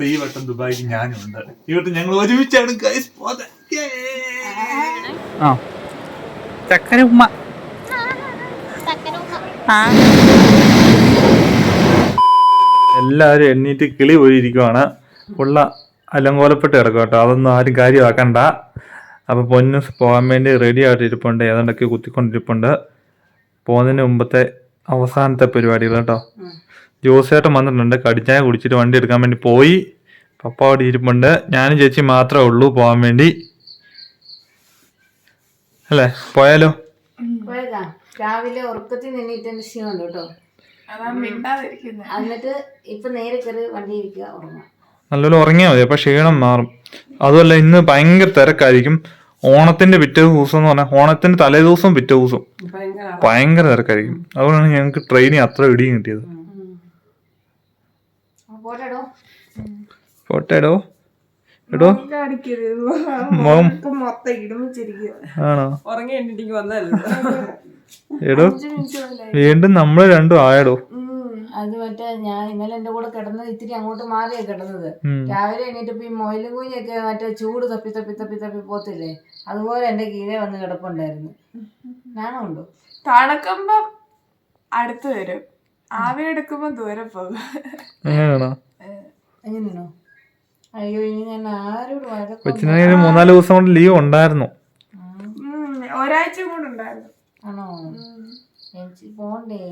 അപ്പൊ ഈ വട്ടം ദുബായിക്ക് ഞാനും ഉണ്ട് ഈ വട്ടം ഞങ്ങൾ ഒരുമിച്ചാണ് ഗൈസ് ചക്കര ഉമ്മ. എല്ലാവരും എണ്ണീറ്റ് കിളി പോയിരിക്കുവാണ്. ഉള്ള അലങ്കോലപ്പെട്ട് കിടക്കും കേട്ടോ. അതൊന്നും ആരും കാര്യമാക്കണ്ട. അപ്പൊ പൊന്നു പോകാൻ വേണ്ടി റെഡി ആയിട്ടിരിപ്പുണ്ട്. ഏതാണ്ടൊക്കെ കുത്തിക്കൊണ്ടിരിപ്പുണ്ട്. പോകുന്നതിന് മുമ്പത്തെ അവസാനത്തെ പരിപാടികൾ കേട്ടോ. ജോസേട്ടൻ വന്നിട്ടുണ്ട്. കടിച്ചായ കുടിച്ചിട്ട് വണ്ടി എടുക്കാൻ വേണ്ടി പോയി. പപ്പ അവിടെ ഇരിപ്പുണ്ട്. ഞാനും ചേച്ചി മാത്രമേ ഉള്ളൂ പോകാൻ വേണ്ടി. അല്ലേ? പോയാലോ? രാവിലെ ഉറക്കത്തിൽ നിന്നിട്ട് ക്ഷീണമുണ്ട് കേട്ടോ. എന്നിട്ട് ഇപ്പൊ നേരെ കയറി വണ്ടി ഇരിക്കുക ഉറങ്ങാം നല്ലപോലെ ഉറങ്ങിയാൽ മതി. അപ്പൊ ക്ഷീണം മാറും. അതുമല്ല ഇന്ന് ഭയങ്കര തിരക്കായിരിക്കും. ഓണത്തിന്റെ പിറ്റേ ദിവസം എന്ന് പറഞ്ഞാൽ ഓണത്തിന്റെ തലേ ദിവസം പിറ്റേ ദിവസം. ഭയങ്കര തിരക്കായിരിക്കും. അതുകൊണ്ടാണ് ഞങ്ങൾക്ക് ട്രെയിനിൽ അത്ര ഇടിയും കിട്ടിയത്. എടോ. എടോ മോം. ആണോ? എടോ. വീണ്ടും നമ്മൾ രണ്ടും ആയടോ. അത് മറ്റേ ഞാൻ ഇന്നലെ എന്റെ കൂടെ കിടന്നത് ഇത്തിരി അങ്ങോട്ട് മാറിയാ കിടന്നത്. രാവിലെ എണീറ്റപ്പോ ഈ മൊയിലും കുഞ്ഞൊക്കെ മറ്റേ ചൂട് തപ്പി തപ്പി തപ്പി തപ്പി പോത്തില്ലേ അതുപോലെ എന്റെ കീഴെ വന്ന് കിടപ്പുണ്ടായിരുന്നു. ഞാനുണ്ടോ തണക്കുമ്പം അടുത്ത് വരും. ആവി എടുക്കുമ്പോ ദൂരെ പോകും. അങ്ങനെയാണോ? എങ്ങനെയാണോ? അയ്യോ ഇനി ഞാൻ ആരോട് കൊച്ചിനാണെങ്കിൽ മൂന്നാൽ ദിവസം കൊണ്ട് ലീവ് ഉണ്ടായിരുന്നു. ഒരാഴ്ച കൂടെ ഉണ്ടായിരുന്നു. ആണോ? എനിക്ക് പോണ്ടേ?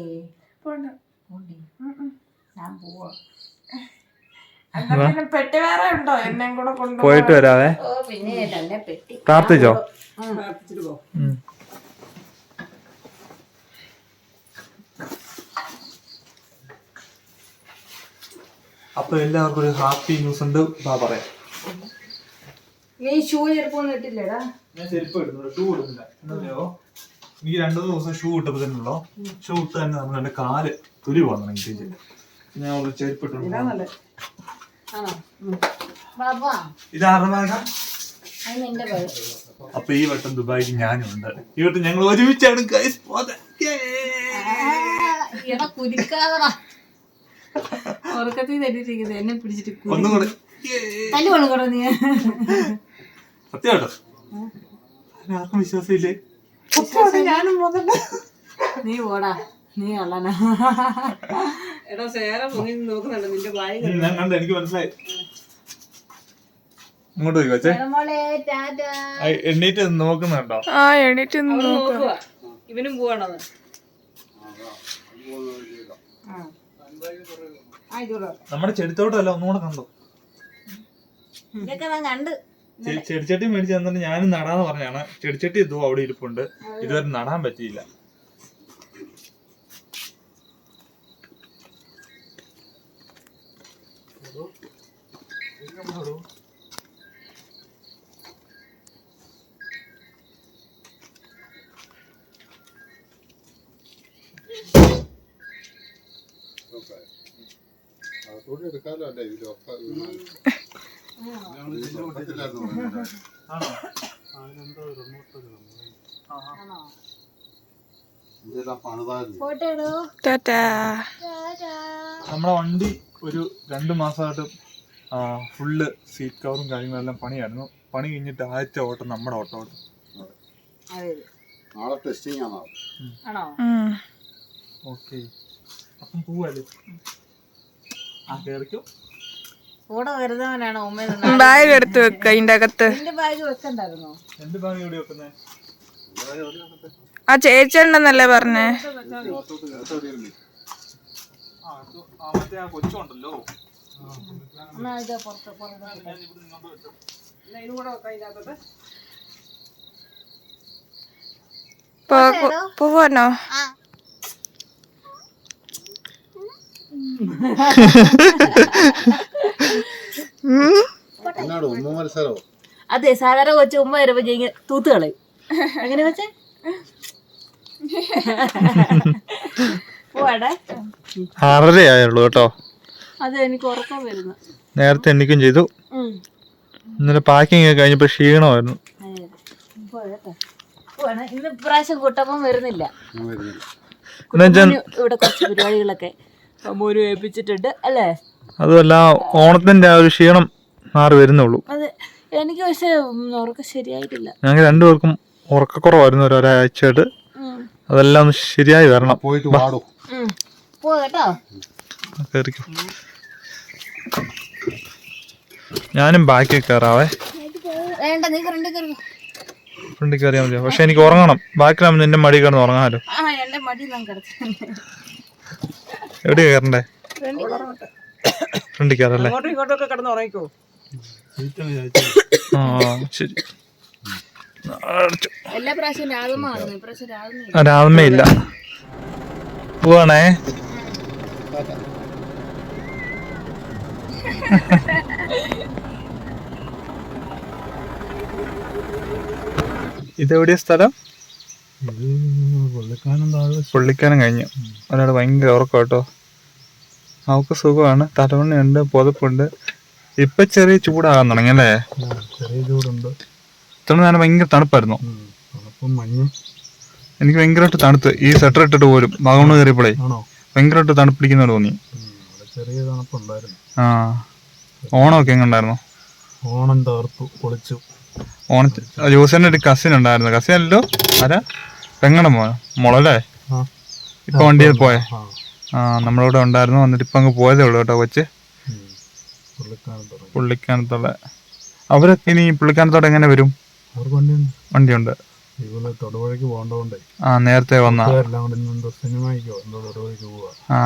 പോണ്ട. പോണ്ടേ? ഉം, ഉം. ഞാൻ പോവാ. എന്നാ പെട്ടി വേറെ ഉണ്ടോ? എന്നെ കൂടെ കൊണ്ടുപോകാൻ. പോയിട്ട് വരാവേ. ഓ പിന്നെ തന്നെ പെട്ടി. പ്രാർത്ഥിച്ചോ? പ്രാർത്ഥിച്ചിട്ട് ഉം. അപ്പൊ എല്ലാവർക്കും ഒരു ഹാപ്പി ന്യൂസ് ഉണ്ട്. ബാ പറയാം. നീ ഷൂ ചെരുപ്പൊന്നും ഇട്ടില്ലടാ? ഞാൻ ചെരുപ്പ് ഇടുന്നുണ്ട് ഷൂ ഇടുന്നില്ല. എന്നറിയോ എനിക്ക് രണ്ടു മൂന്ന് ദിവസം ഷൂ ഇട്ടപ്പോ തന്നെയുള്ളോ ഷൂ ഇട്ട് തന്നെ നമ്മൾ എന്റെ കാൽ തുലി പോകണം എനിക്ക് ഞാൻ ഒരു ചെരുപ്പ് ബാഗാ അത് നിന്റെ പേര്. അപ്പൊ ഈ വട്ടം ദുബായിക്ക് ഞാനും ഉണ്ട് ഈ വട്ടം ഞങ്ങൾ ഒരുമിച്ചാണ് ഗൈസ് പോതെ എടാ കുരുക്കാതടാ ഉറക്കത്തിൽ തെറ്റിരിക്കുന്നത് എന്നെ പിടിച്ചിട്ട് ഒന്നും കൂടെ. തല്ലു കൊണുക്കട നീ. സത്യം കേട്ടോ. ആർക്കും വിശ്വാസമില്ലേ? നീ പോടാ നീ കള്ളനാ. എടാ സേര പൊങ്ങി നോക്കുന്നുണ്ട്. നിന്റെ വായി ഞാൻ കണ്ട. എനിക്ക് മനസ്സിലായി. ഇങ്ങോട്ട് പോയി കൊച്ചേ. ആ, എണ്ണീറ്റ് നോക്കുന്നുണ്ടോ? ആ എണീറ്റ് നിന്ന് നോക്കാം. പോവാ ഇവനും പോവാണോ? ആയിക്കോട്ടെ നമ്മുടെ ചെടിത്തോട്ടമല്ല ഒന്നുകൂടെ കണ്ടോ? ഇതൊക്കെ ഞാൻ കണ്ട്. ചെടിച്ചട്ടി മേടിച്ച് തന്നിട്ട് ഞാനും നടാന്ന് പറഞ്ഞാണ്. ചെടിച്ചട്ടി ഇതോ അവിടെ ഇരിപ്പുണ്ട്. ഇതുവരെ നടാൻ പറ്റിയില്ല. പോട്ടേടോ ടാറ്റാ. നമ്മുടെ വണ്ടി ഒരു രണ്ട് മാസമായിട്ട് ഫുള്ള് സീറ്റ് കവറും കാര്യങ്ങളെല്ലാം പണിയായിരുന്നു. പണി കഴിഞ്ഞിട്ട് ആദ്യത്തെ ഓട്ടം നമ്മുടെ ഓട്ടോ ഓട്ടം നാളെ ടെസ്റ്റിംഗ് ആണോ? ഓക്കെ അപ്പം പോവല്ലേ? കൂടെ വരുന്നവനാണ് ഉമ്മ ബാഗ് എടുത്ത് വെക്ക അതിന്റെ അകത്ത്. നിന്റെ ബാഗ് വെക്കണ്ടായിരുന്നോ? എന്ത് ബാഗ് ഇവിടെ വെക്കുന്നേ? ആ ചേച്ചിയുണ്ടെന്നല്ലേ പറഞ്ഞേ? ആ ആ ആ കൊച്ചുണ്ടല്ലോ. പോവാനോ? ഉം. എന്നാണ് ഉമ്മ മത്സരമോ അതെ സാധാരണ കൊച്ചു ഉമ്മ വരുമ്പോ ചെയ്യ തൂത്ത് കളയും. അങ്ങനെ വെച്ചേ ആറര ആയുള്ളൂ കേട്ടോ. നേരത്തെ എണ്ണിക്കും ചെയ്തു. ഇന്നലെ പാക്കിംഗ് ഒക്കെ കഴിഞ്ഞപ്പോ ക്ഷീണമായിരുന്നു. ഇന്ന് ഇപ്രാവശ്യം കൂട്ടപ്പം വരുന്നില്ല. ഇവിടെ കുറച്ച് പരിപാടികളൊക്കെ അമ്മൂര് ഏൽപ്പിച്ചിട്ടുണ്ട് അല്ലേ? അതുമല്ല ഓണത്തിന്റെ ആ ഒരു ക്ഷീണം മാറി വരുന്നുള്ളൂ. അതെ എനിക്ക് പക്ഷേ ഉറക്കം ശരിയായിട്ടില്ല. ഞങ്ങൾക്ക് രണ്ടുപേർക്കും ഉറക്കക്കുറവായിരുന്നു ഒരു ഒരാഴ്ചയായിട്ട് അതെല്ലാം ഒന്ന് ശരിയായി വരണം. പോയിട്ട് പാടും കേട്ടോ. കയറിക്കോ ഞാനും ബാക്കി കയറാവേ വേണ്ട നീ ഫ്രണ്ടിൽ കയറി ഫ്രണ്ടിൽ കയറിയാൽ മതി പക്ഷെ എനിക്ക് ഉറങ്ങണം. ബാക്കിലാകുമ്പോൾ നിന്റെ മടി കിടന്ന് ഉറങ്ങാമല്ലോ. ആ എന്റെ മടി എവിടെയാ കയറണ്ടേ ഫ്രണ്ടിൽ കയറല്ലേ ആ ശരി. രാമമ്മയില്ല പോവാണേ. ഇതെവിടെയാ സ്ഥലം? പുള്ളിക്കാനം കഴിഞ്ഞു. ഒരാൾ ഭയങ്കര ഉറക്കം കേട്ടോ അവൾക്ക് സുഖമാണ്. തലവണ്ണയുണ്ട് പുതപ്പുണ്ട്. ഇപ്പൊ ചെറിയ ചൂടാകാൻ തുടങ്ങി അല്ലേ? ചെറിയ ചൂടുണ്ട്. ഇത്ര നേരം ഭയങ്കര തണുപ്പായിരുന്നു. എനിക്ക് ഭയങ്കരമായിട്ട് തണുത്ത്. ഈ സ്വെറ്റർ ഇട്ടിട്ട് പോലും മകണ് കയറിയപ്പോഴേ ഭയങ്കരമായിട്ട് തണുപ്പിടിക്കുന്ന തോന്നി. ചെറിയ തണുപ്പുണ്ടായിരുന്നു. ആ ഓണമൊക്കെ എങ്ങുണ്ടായിരുന്നു? ഓണം തകർത്തു പൊളിച്ചു. ഓണത്തിന് ജോസന്റെ ഒരു കസിൻ ഉണ്ടായിരുന്നു. കസിൻ അല്ലോ ആരാ? പെങ്ങടെ മോ മോളല്ലേ ഇപ്പൊ വണ്ടിയിൽ പോയെ. ആ. നമ്മളിവിടെ ഉണ്ടായിരുന്നു. വന്നിട്ട് ഇപ്പൊ അങ്ങ് പോയതേ ഉള്ളൂ കേട്ടോ കൊച്ച്. പുള്ളിക്കാനത്തുള്ള പുള്ളിക്കാനത്തോടെ. അവരൊക്കെ ഇനി പുള്ളിക്കാനത്തോടെ എങ്ങനെ വരും? വണ്ടിയുണ്ട്. തൊടുപുഴയ്ക്ക് ആ നേരത്തെ വന്ന. എല്ലാം കൂടെ ഇന്ന് എന്തോ സിനിമയ്ക്കോ എന്തോ തൊടുപുഴയ്ക്ക് പോവാ. ആ.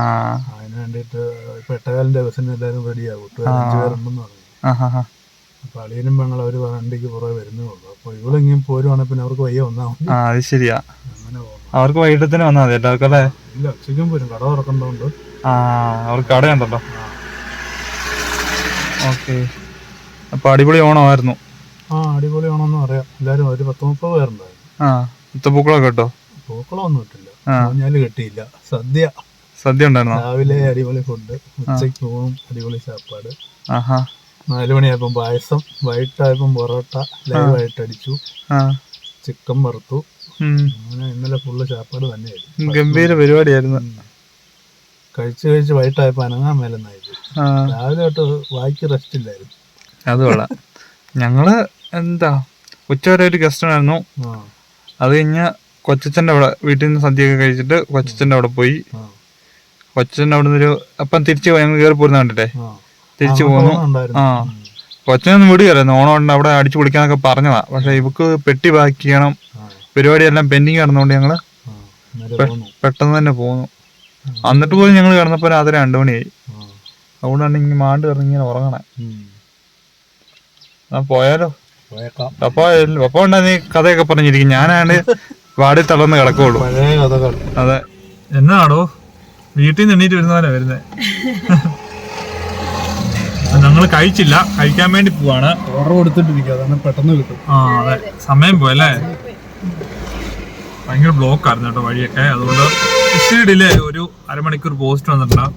അതിന് വേണ്ടിയിട്ട് ഇപ്പൊ എട്ടകാലിന്റെ ബസ്സിന് എല്ലാവരും റെഡിയാകും കൂട്ടുകാർ അഞ്ചു പേരുണ്ടെന്ന് പറഞ്ഞു. ആ ഹാ ഹാ. അപ്പൊ അളിയനും പെങ്ങൾ അവർ വണ്ടിക്ക് പുറകെ വരുന്നേ ഉള്ളൂ. അപ്പൊ ഇവളിങ്ങനെ പോരുവാണെങ്കിൽ പിന്നെ അവർക്ക് വയ്യ വന്നാ ആ അത് ശരിയാ. അങ്ങനെ പോകണം അവർക്ക് വൈകിട്ടത്തിന് വന്നാൽ മതി എല്ലാവർക്കും അല്ലേ ഇല്ല ഉച്ചയ്ക്കും പോരും. കട തുറക്കണ്ടോണ്ട് ആ അവർക്ക് കടയുണ്ടല്ലോ ഓക്കെ. അപ്പൊ അടിപൊളി ഓണമായിരുന്നു. ആ അടിപൊളി അടിപൊളിയാണെന്ന് പറയാം. എല്ലാരും ഒരു പത്ത് മുപ്പത് പേരുണ്ടായിരുന്നു. ആ ഇത്തപ്പൂക്കളൊക്കെ കേട്ടോ? പൂക്കളൊന്നും ഇട്ടില്ല. ആ. ഊഞ്ഞാൽ കെട്ടിയില്ല. സദ്യ. സദ്യ ഉണ്ടായിരുന്നോ? രാവിലെ അടിപൊളി ഫുഡ് ഉച്ചയ്ക്ക് പോകും അടിപൊളി സാപ്പാട് ആഹാ. നാല് മണിയായപ്പം പായസം വൈകിട്ടായപ്പം പൊറോട്ട ലൈവായിട്ട് അടിച്ചു. ചിക്കൻ വറുത്തു. അങ്ങനെ ഇന്നലെ ഫുള്ള് ചാപ്പാട് തന്നെയായിരുന്നു. ഗംഭീര പരിപാടിയായിരുന്നു. കഴിച്ചു കഴിച്ച് വൈകിട്ടായപ്പോൾ അനങ്ങാൻ മേലെന്നായിരുന്നു ആ. രാവിലെ തൊട്ട് വായിക്ക് റെസ്റ്റ് ഇല്ലായിരുന്നു. അത് കൊള്ളാം. ഞങ്ങൾ എന്താ ഉച്ച വരെ ഒരു ഗസ്റ്റ് ഉണ്ടായിരുന്നു. അത് കഴിഞ്ഞ് കൊച്ചച്ഛന്റെ അവിടെ വീട്ടിൽ നിന്ന് സദ്യയൊക്കെ കഴിച്ചിട്ട് കൊച്ചച്ഛന്റെ അവിടെ പോയി. കൊച്ചച്ഛന്റെ അവിടെ നിന്നൊരു അപ്പം തിരിച്ച് ഞങ്ങൾ കയറി പോരുന്ന കണ്ടിട്ടെ? തിരിച്ചു പോന്നു. ആ. കൊച്ചനൊന്നും വിടുകയല്ലായിരുന്നു ഓണം അവിടെ അടിച്ചു പൊളിക്കാന്നൊക്കെ പറഞ്ഞതാ. പക്ഷെ ഇവക്ക് പെട്ടി പാക്ക് ചെയ്യണം. പരിപാടിയെല്ലാം പെൻഡിങ് കിടന്നുകൊണ്ട് ഞങ്ങൾ പെട്ടെന്ന് തന്നെ പോന്നു. എന്നിട്ട് പോലും ഞങ്ങൾ കിടന്നപ്പോൾ രാത്രി രണ്ടു മണിയായി. അതുകൊണ്ടാണ് ഇങ്ങനെ മാണ്ട് കിടന്ന് ഇങ്ങനെ ഉറങ്ങണേ. ആ പോയാലോ? അപ്പൊ പപ്പ പപ്പ ഉണ്ടാ നീ കഥയൊക്കെ പറഞ്ഞിരിക്കും. ഞാനാണ് വാടി തളർന്ന് കിടക്കുള്ളൂ. അതെ. എന്നാണോ വീട്ടിൽ നിന്ന് എണ്ണീറ്റ് വരുന്നവരാ വരുന്നത് ഞങ്ങൾ കഴിച്ചില്ല. കഴിക്കാൻ വേണ്ടി പോവാണ്. ഓർഡർ കൊടുത്തിട്ടിരിക്കും അതാണ് പെട്ടെന്ന് കിട്ടും. ആ അതെ. സമയം പോയല്ലേ ഭയങ്കര ബ്ലോക്ക് ആയിരുന്നു കേട്ടോ വഴിയൊക്കെ. അതുകൊണ്ട് ഇച്ചിരി ഡിലേ ഒരു അരമണിക്കൂർ പോസ്റ്റ് വന്നിട്ടുണ്ട്.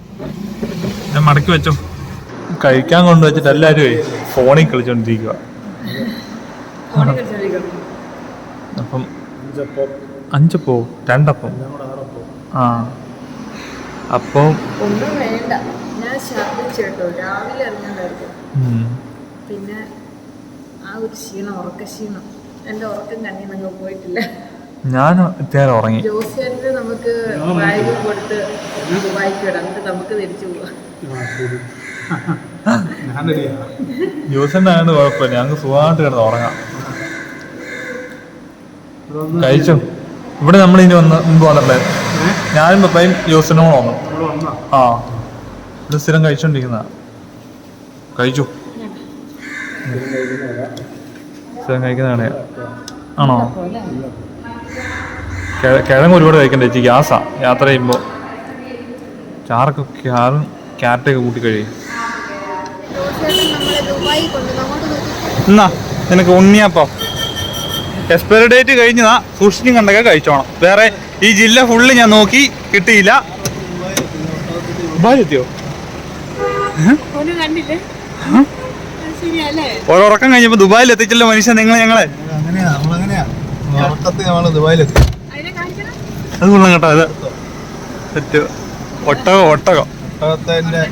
ഞാൻ മടക്കി വെച്ചോ. കഴിക്കാൻ കൊണ്ടുവച്ചിട്ട് എല്ലാവരും ഫോണിൽ കളിച്ചോണ്ടിരിക്കുക അപ്പം അഞ്ചപ്പോ? രണ്ടപ്പം? ആ. അപ്പം ഒന്നും വേണ്ട. ഞാൻ രാവിലെ ഇറങ്ങാണ്ടായിരുന്നു. പിന്നെ ആ ഒരു ക്ഷീണം ഉറക്ക ക്ഷീണം. എന്റെ ഉറക്കം കണ്ണി നിങ്ങൾ പോയിട്ടില്ല. ഞാൻ ഇത്തേരം ഉറങ്ങി. ജോസിയായിട്ട് നമുക്ക് ബാഗ് കൊടുത്ത് വായിക്ക എന്നിട്ട് നമുക്ക് തിരിച്ചു പോവാം. ജ്യൂസിന്റെ ആയതുകൊണ്ട് കുഴപ്പമില്ല. ഞങ്ങൾക്ക് സുഖമായിട്ട് കിടന്ന് ഉറങ്ങാം. കഴിച്ചോ? ഇവിടെ നമ്മൾ ഇനി വന്ന് മുമ്പ് വന്നല്ലേ ഞാനും പപ്പയും ജോസിനും കൂടെ വന്നു? ആ. ഇത് സ്ഥിരം കഴിച്ചോണ്ടിരിക്കുന്ന കഴിച്ചു? സ്ഥിരം കഴിക്കുന്നതാണ്. ആണോ? കിഴ- കിഴങ്ങ് ഒരുപാട് കഴിക്കണ്ട ചേച്ചി ഗ്യാസാ. യാത്ര ചെയ്യുമ്പോൾ ചാറൊക്കെ ക്യാറും ക്യാരറ്റൊക്കെ കൂട്ടി കഴിയും. എന്നാ നിനക്ക് ഉണ്ണിയപ്പം. എക്സ്പയറി ഡേറ്റ് കഴിഞ്ഞതാ. സൂക്ഷിച്ചും കണ്ടൊക്കെ കഴിച്ചോണം. വേറെ ഈ ജില്ല ഫുള്ള് ഞാൻ നോക്കി കിട്ടിയില്ല. എത്തിയോ ഓരോറക്കം കഴിഞ്ഞപ്പോ ദുബായിൽ എത്തിച്ചല്ലോ മനുഷ്യൻ നിങ്ങൾ ഞങ്ങളെ. അത് കൊള്ളാം കേട്ടോ അത്. സെറ്റ് ഒട്ടകം ഒട്ടകം. ഒട്ടകത്തിന്റെ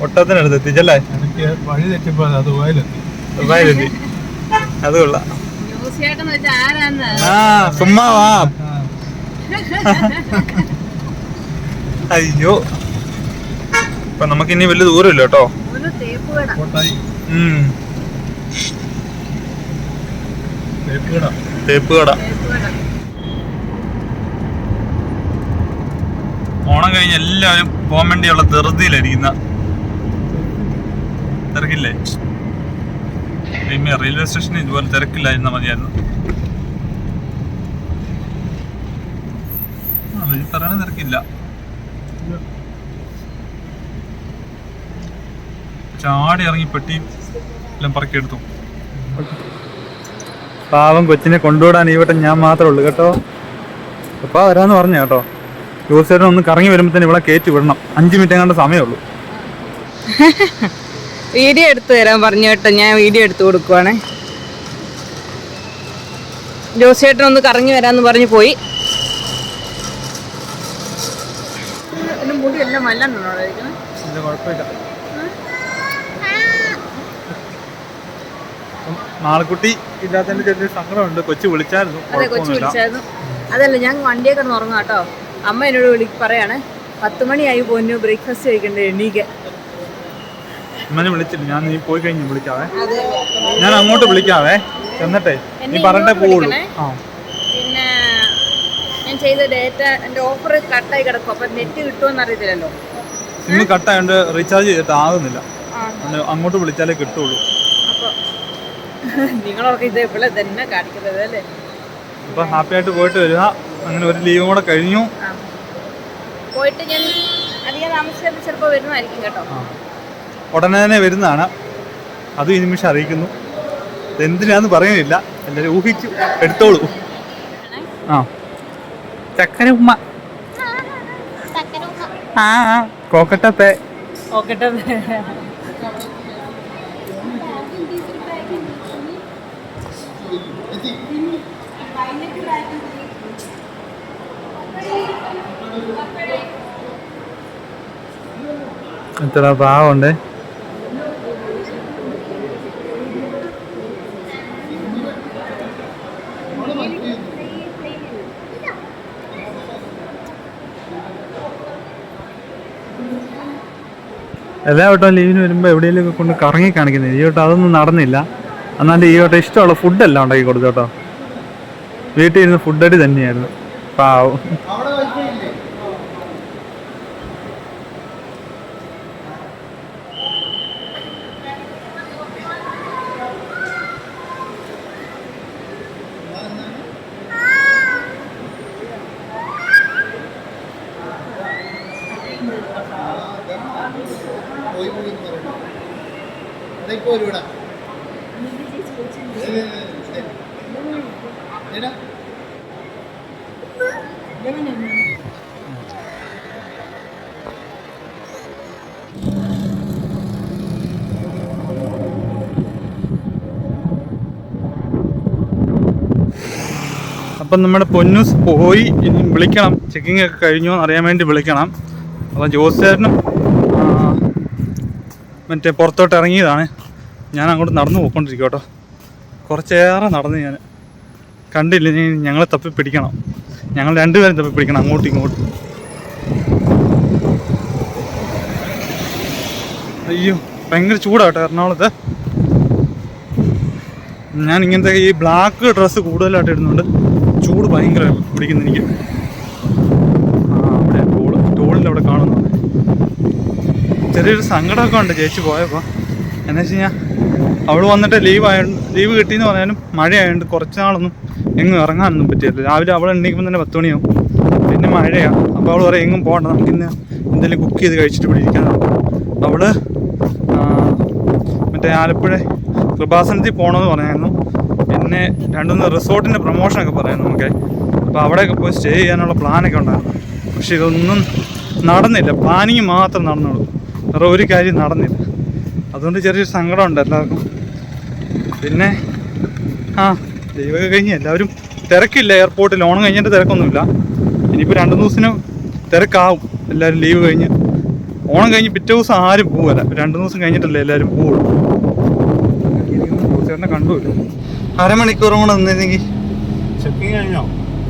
ഒട്ടകത്തിനടുത്ത് എത്തിച്ചല്ലേ? എനിക്ക് വഴി തെറ്റിപ്പോ ദുബായിലെത്തി ദുബായിലെത്തി അത് കൊള്ളാം. ആ സുമ്മാവാ അയ്യോ. ഇപ്പൊ നമുക്ക് ഇനി വലിയ ദൂരമില്ല കേട്ടോ. തേപ്പ് കട. ഓണം കഴിഞ്ഞ് എല്ലാവരും പോകാൻ വേണ്ടിയുള്ള ധൃതിയിലിരിക്കുന്ന തിരക്കില്ലേ? റെയിൽവേ സ്റ്റേഷനിൽ ഇതുപോലെ തിരക്കില്ലായിരുന്ന മതിയായിരുന്നു. പറയണ തിരക്കില്ല. ചാടി ഇറങ്ങി പെട്ടി എല്ലാം പറക്കിയെടുത്തു. പാവം കൊച്ചിനെ കൊണ്ടുവിടാൻ ഈ വട്ടം ഞാൻ മാത്രമേ ഉള്ളൂ കേട്ടോ? അപ്പാ വരാന്ന് പറഞ്ഞു കേട്ടോ? ജോസേട്ടൻ ഒന്ന് കറങ്ങി വരുമ്പോഴത്തേന് ഇവിടെ കയറ്റി വിടണം. അഞ്ച് മിനിറ്റ് എങ്ങാണ്ട് സമയമുള്ളൂ വീഡിയോ എടുത്തു തരാൻ പറഞ്ഞു കേട്ടോ ഞാൻ വീഡിയോ എടുത്തു കൊടുക്കുവാണേ. ജോസേട്ടൻ ഒന്ന് കറങ്ങി വരാന്ന് പറഞ്ഞു പോയി. മുടി എല്ലാം മല്ലാണ്ടോ ഇല്ല കുഴപ്പമില്ല നാളെക്കുട്ടി ഇല്ലാത്തതിന്റെ ചെറിയ സങ്കടമുണ്ട്. കൊച്ചു വിളിച്ചായിരുന്നു. അതെ കൊച്ചു വിളിച്ചായിരുന്നു. അതല്ല ഞാൻ വണ്ടിയൊക്കെ ഉറങ്ങാം കേട്ടോ. അമ്മ എന്നോട് വിളി പറയാണ് പത്ത് മണിയായി പോന്നു ബ്രേക്ക്ഫാസ്റ്റ് കഴിക്കണ്ടേ എണീക്ക്. ഇമ്മനെ വിളിച്ചിട്ട് ഞാൻ നീ പോയി കഴിഞ്ഞ് വിളിക്കാവേ. ഞാൻ അങ്ങോട്ട് വിളിക്കാവേ. എന്നിട്ടേ നീ പറഞ്ഞേ പോവുള്ളൂ. ആ. പിന്നെ ഞാൻ ചെയ്ത ഡേറ്റ എന്റെ ഓഫർ കട്ടായി കിടക്കും. അപ്പം നെറ്റ് കിട്ടുമെന്ന് അറിയത്തില്ലല്ലോ സിമ്മ് കട്ടായോണ്ട് റീചാർജ് ചെയ്തിട്ട് ആകുന്നില്ല അങ്ങോട്ട് വിളിച്ചാലേ കിട്ടുള്ളൂ. നിങ്ങളൊക്കെ ഇത് ഇവിടെ തന്നെ കാണിക്കുന്നത് അല്ലേ? അപ്പൊ ഹാപ്പി ആയിട്ട് പോയിട്ട് വരിക അങ്ങനെ ഒരു ലീവും കൂടെ കഴിഞ്ഞു. പോയിട്ട് ഞാൻ അധികം താമസിച്ചാൽ ചിലപ്പോൾ വരുന്നതായിരിക്കും കേട്ടോ. ഉടനെ തന്നെ വരുന്നതാണ്. അത് ഈ നിമിഷം അറിയിക്കുന്നു. എന്തിനാന്ന് പറയുന്നില്ല. എല്ലാവരും ഊഹിച്ചു. എടുത്തോളൂ. ആ. ചക്കര ഉമ്മ. ആ ആ. കോക്കട്ടത്തെ എത്ര പാവമുണ്ട്. എല്ലാ വട്ടവും ലീവിന് വരുമ്പോൾ എവിടെയെങ്കിലും കൊണ്ട് കറങ്ങി കാണിക്കുന്നത് ഈ വട്ടം അതൊന്നും നടന്നില്ല. എന്നാലും ഈ വട്ടം ഇഷ്ടമുള്ള ഫുഡെല്ലാം ഉണ്ടാക്കി കൊടുത്തു കേട്ടോ. വീട്ടിൽ ഇരുന്ന് ഫുഡടി തന്നെയായിരുന്നു. പാവം. അപ്പം നമ്മുടെ പൊന്നൂസ് പോയി. ഇനി വിളിക്കണം. ചെക്കിംഗ് ഒക്കെ കഴിഞ്ഞോ. അറിയാൻ വേണ്ടി വിളിക്കണം. അപ്പം ജോസേട്ടനും മറ്റേ പുറത്തോട്ട് ഇറങ്ങിയതാണ്. ഞാൻ അങ്ങോട്ട് നടന്നു പോയിക്കൊണ്ടിരിക്കും കേട്ടോ. കുറച്ചേറെ നടന്ന് ഞാൻ കണ്ടില്ല ഇനി ഞങ്ങളെ തപ്പി പിടിക്കണം. ഞങ്ങൾ രണ്ടുപേരും തപ്പി പിടിക്കണം അങ്ങോട്ടും ഇങ്ങോട്ടും. അയ്യോ ഭയങ്കര ചൂടാട്ടോ എറണാകുളത്ത്. ഞാൻ ഇങ്ങനത്തെ ഈ ബ്ലാക്ക് ഡ്രസ്സ് കൂടുതലായിട്ട് ഇടുന്നുണ്ട്. ചൂട് ഭയങ്കര പിടിക്കുന്നു എനിക്ക്. ആ അവിടെ ടോൾ ടോളിന്റെ അവിടെ കാണുന്നു. ചെറിയൊരു സങ്കടമൊക്കെ ഉണ്ട് ചേച്ചി പോയപ്പോൾ എന്ന് വെച്ച് കഴിഞ്ഞാൽ അവൾ വന്നിട്ട് ലീവ് ആയ ലീവ് കിട്ടിയെന്ന് പറയാനും മഴയായതുകൊണ്ട് കുറച്ച് നാളൊന്നും എങ്ങും ഇറങ്ങാനൊന്നും പറ്റിയില്ല രാവിലെ അവൾ ഉണ്ടെങ്കിൽ തന്നെ പത്ത് മണിയാവും. പിന്നെ മഴയാണ് അപ്പോൾ അവൾ പറയും എങ്ങും പോകണ്ട നമുക്ക് ഇന്ന് എന്തെങ്കിലും കുക്ക് ചെയ്ത് കഴിച്ചിട്ട് ഇവിടെ ഇരിക്കാനാണ് അവൾ ആ, മറ്റേ ആലപ്പുഴ കൃപാസനത്തിൽ പോകണമെന്ന് പറയായിരുന്നു പിന്നെ രണ്ടുമൂന്ന് റിസോർട്ടിന്റെ പ്രൊമോഷനൊക്കെ പറയായിരുന്നു നമുക്ക്. അപ്പോൾ അവിടെയൊക്കെ പോയി സ്റ്റേ ചെയ്യാനുള്ള പ്ലാനൊക്കെ ഉണ്ടായിരുന്നു. പക്ഷെ ഇതൊന്നും നടന്നില്ല. പ്ലാനിങ് മാത്രം നടന്നുള്ളൂ. വേറെ ഒരു കാര്യം നടന്നില്ല. അതുകൊണ്ട് ചെറിയൊരു സങ്കടമുണ്ട് എല്ലാവർക്കും. പിന്നെ? ആ ദൈവമൊക്കെ കഴിഞ്ഞ് എല്ലാവരും തിരക്കില്ല? എയർപോർട്ടിൽ ഓണം കഴിഞ്ഞിട്ട് തിരക്കൊന്നുമില്ല. ഇനിയിപ്പോൾ രണ്ട് ദിവസത്തിന് തിരക്കാവും. എല്ലാവരും ലീവ് കഴിഞ്ഞ്. ഓണം കഴിഞ്ഞ് പിറ്റേ ദിവസം ആരും പോവല്ല രണ്ടു ദിവസം കഴിഞ്ഞിട്ടല്ലേ എല്ലാവരും പോവുള്ളൂ. ചേട്ടനെ കണ്ടുമില്ല അരമണിക്കൂറും കൂടെ നിന്നിരുന്നെങ്കിൽ ചെക്കിങ് കഴിഞ്ഞോ?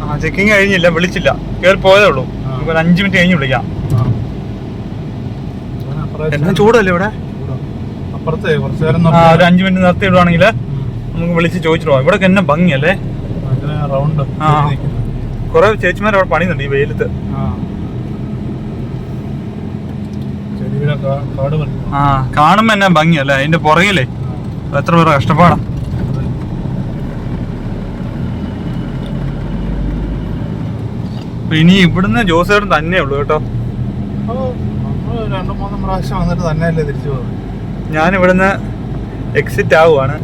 ആ ചെക്കിങ് കഴിഞ്ഞില്ല. വിളിച്ചില്ല. കയറി പോയതേ ഉള്ളൂ. ഒരു അഞ്ച് മിനിറ്റ് കഴിഞ്ഞ് വിളിക്കാം. എന്നാ ചൂടല്ലേ ഇവിടെ? അപ്പുറത്തെ കുറച്ച് നേരം ഒരു അഞ്ച് മിനിറ്റ് നിർത്തി ഇടുവാണെങ്കിൽ നമുക്ക് വിളിച്ച് ചോദിച്ചിട്ട് പോവാം ഇവിടെ എന്നെ ഭംഗിയല്ലേ? റൗണ്ട് ആ. കുറെ ചേച്ചിമാർ അവിടെ പണിയുന്നുണ്ട് ഈ വെയിലത്ത്. ആ. കാണുമ്പോ എന്നാ ഭംഗിയല്ലേ? അതിന്റെ പുറകിലേ. എത്ര പേരെ കഷ്ടപ്പാടാ. ഇനി ഇവിടുന്ന് ജോസേട്ടൻ തന്നെ ഉള്ളു കേട്ടോ. രണ്ടു മൂന്നും പ്രാവശ്യം വന്നിട്ട് തന്നെയല്ലേ തിരിച്ചു പോകുന്നത് ഞാൻ ഇവിടുന്ന് എക്സിറ്റ് ആവുകയാണ്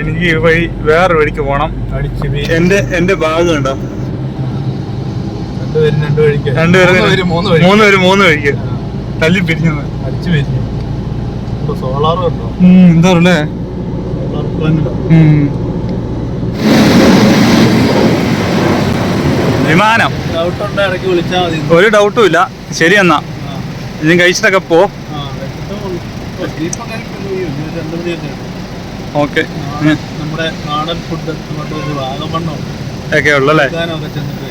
എനിക്ക് ഈ വഴി വേറെ വഴിക്ക് വീ- എന്റെ എന്റെ ഭാഗം കണ്ടോ? രണ്ടുപേരും മൂന്ന് പേര് മൂന്ന് വഴിക്ക്. തല്ലി പിരിഞ്ഞു അടിച്ചു പിരിഞ്ഞു. ഇപ്പൊ സോളാറും ഉണ്ടോ എന്താ പറയല്ലേ സോളാർ വിമാനം. ഉണ്ട്? ഒരു ഡൗട്ടും ഇല്ല. ശരി എന്നാ. ഇനി കഴിച്ചിട്ടൊക്കെ പോ. ഓക്കെ. നമ്മുടെ നാടൻ ഫുഡ് വാഗമണ്ണോ ഒക്കെ ഉള്ളല്ലേ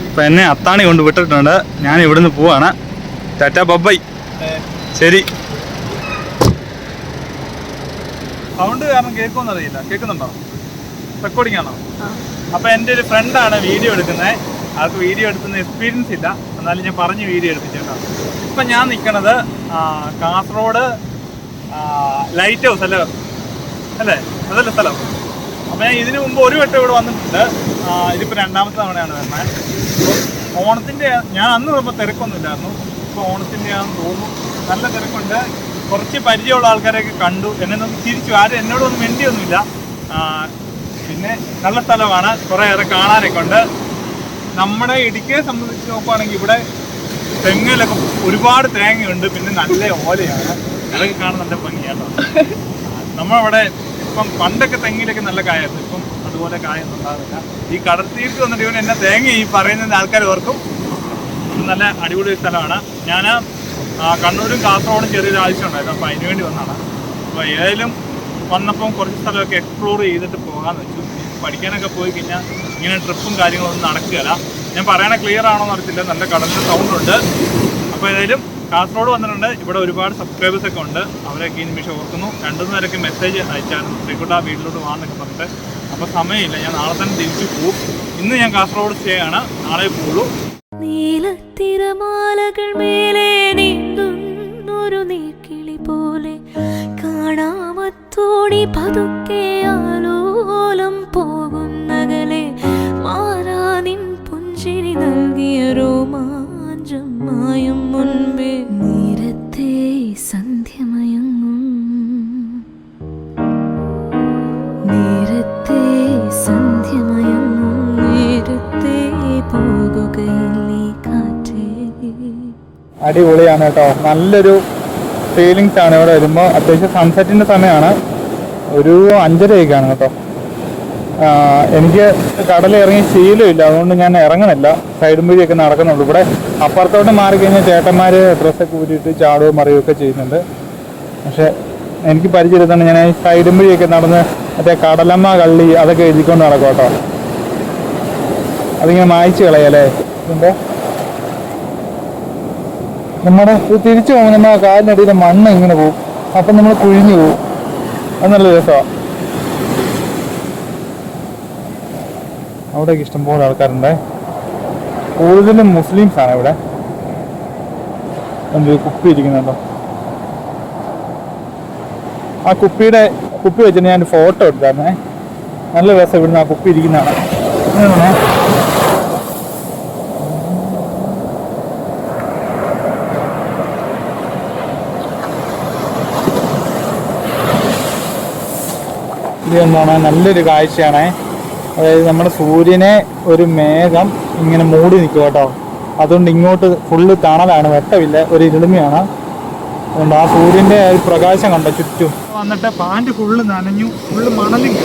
അപ്പൊ എന്നെ അത്താണി കൊണ്ട് വിട്ടിട്ടുണ്ട്. ഞാൻ ഇവിടുന്ന് പോവാണ്. ടാറ്റ ബബ്ബൈ ശരി. സൗണ്ട് കാരണം കേൾക്കുമെന്ന് അറിയില്ല. കേൾക്കുന്നുണ്ടോ? റെക്കോർഡിംഗ് ആണോ? അപ്പൊ എന്റെ ഒരു ഫ്രണ്ടാണ് വീഡിയോ എടുക്കുന്നത് ആൾക്ക് വീഡിയോ എടുക്കുന്ന എക്സ്പീരിയൻസ് ഇല്ല. എന്നാലും ഞാൻ പറഞ്ഞ് വീഡിയോ എടുപ്പിച്ചേട്ടോ ഇപ്പൊ ഞാൻ നിൽക്കണത് കാസർഗോഡ് ലൈറ്റ് ഹൗസ് അല്ലേ? അല്ലേ? അതല്ലേ സ്ഥലം. അപ്പം ഞാൻ ഇതിനു മുമ്പ് ഒരു വട്ടം ഇവിടെ വന്നിട്ടുണ്ട്. ഇതിപ്പോൾ ഇതിപ്പോ രണ്ടാമത്തെ തവണയാണ് വരുന്നത്. അപ്പോൾ ഓണത്തിന്റെ ഞാൻ അന്ന് വരുമ്പോൾ തിരക്കൊന്നും ഇല്ലായിരുന്നു ഓണത്തിന്റെയാണെന്ന് തോന്നുന്നു നല്ല തിരക്കുണ്ട്. കുറച്ച് പരിചയമുള്ള ആൾക്കാരെയൊക്കെ കണ്ടു. എന്നെ ഒന്ന് തിരിച്ചു ആരും എന്നോടൊന്നും മിണ്ടിയൊന്നുമില്ല. പിന്നെ നല്ല സ്ഥലമാണ്. കുറേ ഏറെ കാണാനൊക്കെ ഉണ്ട്. നമ്മുടെ ഇടുക്കിയെ സംബന്ധിച്ച് നോക്കുവാണെങ്കിൽ ഇവിടെ തെങ്ങിലൊക്കെ ഒരുപാട് തേങ്ങയുണ്ട്. പിന്നെ നല്ല ഓലയാണ്. അതൊക്കെ കാണാൻ നല്ല ഭംഗിയാട്ടോ നമ്മളവിടെ ഇപ്പം പണ്ടൊക്കെ തെങ്ങിലൊക്കെ നല്ല കായായിരുന്നു. ഇപ്പം അതുപോലെ കായൊന്നും ഉണ്ടാവില്ല ഈ കടൽ തീർത്ത് വന്നിട്ട് ഇവൻ എന്നെ തേങ്ങ ഈ പറയുന്ന ആൾക്കാർ ഓർക്കും. നല്ല അടിപൊളി സ്ഥലമാണ്. ഞാൻ കണ്ണൂരും കാസർഗോഡും ചെറിയൊരു ആവശ്യം ഉണ്ടായിരുന്നു. അപ്പോൾ അതിന് വേണ്ടി വന്നതാണ്. അപ്പോൾ ഏതായാലും വന്നപ്പം കുറച്ച് സ്ഥലമൊക്കെ എക്സ്പ്ലോർ ചെയ്തിട്ട് പോകാമെന്ന് വെച്ചു. പഠിക്കാനൊക്കെ പോയി കഴിഞ്ഞാൽ ഇങ്ങനെ ട്രിപ്പും കാര്യങ്ങളൊന്നും നടക്കുകയില്ല. ഞാൻ പറയണ ക്ലിയർ ആണോ എന്ന് അറിയത്തില്ല. നല്ല കടലിന്റെ സൗണ്ട് ഉണ്ട്. അപ്പോൾ ഏതായാലും കാസർഗോഡ് വന്നിട്ടുണ്ട്. ഇവിടെ ഒരുപാട് സബ്സ്ക്രൈബേഴ്സ് ഒക്കെ ഉണ്ട്. അവരൊക്കെ ഈ നിമിഷം ഓർക്കുന്നു. രണ്ടു മൂന്ന് പേരൊക്കെ മെസ്സേജ് അയച്ചായിരുന്നു ശ്രീകുട്ട വീട്ടിലോട്ട് വാന്നൊക്കെ പറഞ്ഞിട്ട്. അപ്പോൾ സമയമില്ല. ഞാൻ നാളെ തന്നെ തിരിച്ചു പോകും ഇന്ന് ഞാൻ കാസർഗോഡ് സ്റ്റേ ആണ്. നാളെ പോകുള്ളൂ നീലത്തിരമാലകൾ മേലെ നീന്തുന്നൊരു നീക്കിളി പോലെ കാണാമത്തോടി പതുക്കെ ആലോലം പോകുന്നകലെ മാറാനിൻ പുഞ്ചിരി നൽകിയ രോമാഞ്ചം മായും മുൻപേ അടിപൊളിയാണ് കേട്ടോ. നല്ലൊരു ഫീലിങ്സ് ആണ് ഇവിടെ വരുമ്പോൾ അത്യാവശ്യം സൺസെറ്റിന്റെ സമയമാണ് ഒരു അഞ്ചരയൊക്കെയാണ് കേട്ടോ. എനിക്ക് കടലിൽ ഇറങ്ങി ശീലമില്ല അതുകൊണ്ട് ഞാൻ ഇറങ്ങണില്ല. സൈഡും വഴിയൊക്കെ നടക്കുന്നുള്ളൂ ഇവിടെ. അപ്പുറത്തോട്ട് മാറിക്കഴിഞ്ഞാൽ ചേട്ടന്മാർ ഡ്രസ്സൊക്കെ ഊരിയിട്ട് ചാടുകയും മറിയുകയൊക്കെ ചെയ്യുന്നുണ്ട്. പക്ഷെ എനിക്ക് പരിചയത്താണ് ഞാൻ ഈ സൈഡും വഴിയൊക്കെ നടന്ന് മറ്റേ കടലമ്മ കള്ളി അതൊക്കെ എഴുതിക്കൊണ്ട് നടക്കും കേട്ടോ. അതിങ്ങനെ മായ്ച്ചു കളയല്ലേ? ഇതിന്റെ നമ്മുടെ തിരിച്ചു പോകുമ്പോൾ നമ്മുടെ കാലിനടിയിൽ മണ്ണ് ഇങ്ങനെ പോകും. അപ്പം നമ്മൾ കുഴിഞ്ഞു പോകും. എന്നുള്ള ദിവസമാണ് രസമാണ് അവിടെയൊക്കെ ഇഷ്ടംപോലെ ആൾക്കാരുണ്ട്. കൂടുതലും മുസ്ലിംസ് ആണ് ഇവിടെ. എന്ത് കുപ്പി ഇരിക്കുന്നുണ്ടോ? ആ കുപ്പിയുടെ കുപ്പി വെച്ചിട്ട് ഞാൻ ഫോട്ടോ എടുത്തായിരുന്നേ. നല്ല രസം ഇവിടുന്ന് ആ കുപ്പി ഇരിക്കുന്നതാണ്. എന്താണ്? നല്ലൊരു കാഴ്ചയാണ്. അതായത് നമ്മുടെ സൂര്യനെ ഒരു മേഘം ഇങ്ങനെ മൂടി നിൽക്കും കേട്ടോ. അതുകൊണ്ട് ഇങ്ങോട്ട് ഫുള്ള് തണലാണ് വെട്ടമില്ല ഒരു ഇരുളിമയാണ്. അതുകൊണ്ട് ആ സൂര്യന്റെ ഒരു പ്രകാശം കണ്ടോ ചുറ്റും? വന്നിട്ട് പാന്റ് ഫുള്ള് നനഞ്ഞു ഫുള്ള് മണലും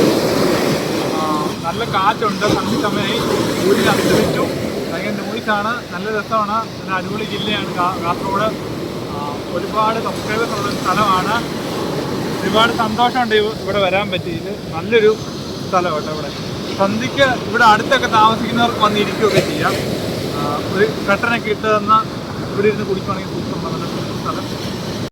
നല്ല കാറ്റുണ്ട്. സന്ധ്യ സമയമായി സൂര്യൻ അസ്തമിച്ചു. ഭയങ്കര നോയിസാണ് നല്ല രസമാണ്. നല്ല അടിപൊളി ജില്ലയാണ് കാസർഗോഡ്. ഒരുപാട് സബ്സ്ക്രൈബേഴ്സ് സ്ഥലമാണ്. ഒരുപാട് സന്തോഷമുണ്ട് ഇവ- ഇവിടെ വരാൻ പറ്റിയത് നല്ലൊരു സ്ഥലം കേട്ടോ ഇവിടെ. സന്ധിക്ക് ഇവിടെ അടുത്തൊക്കെ താമസിക്കുന്നവർക്ക് വന്നിരിക്കുകയൊക്കെ ചെയ്യാം. ഒരു കട്ടനൊക്കെ ഇട്ട് തന്ന ഇവിടെ ഇരുന്ന് കുടിക്കുവാണെങ്കിൽ സൂപ്പർ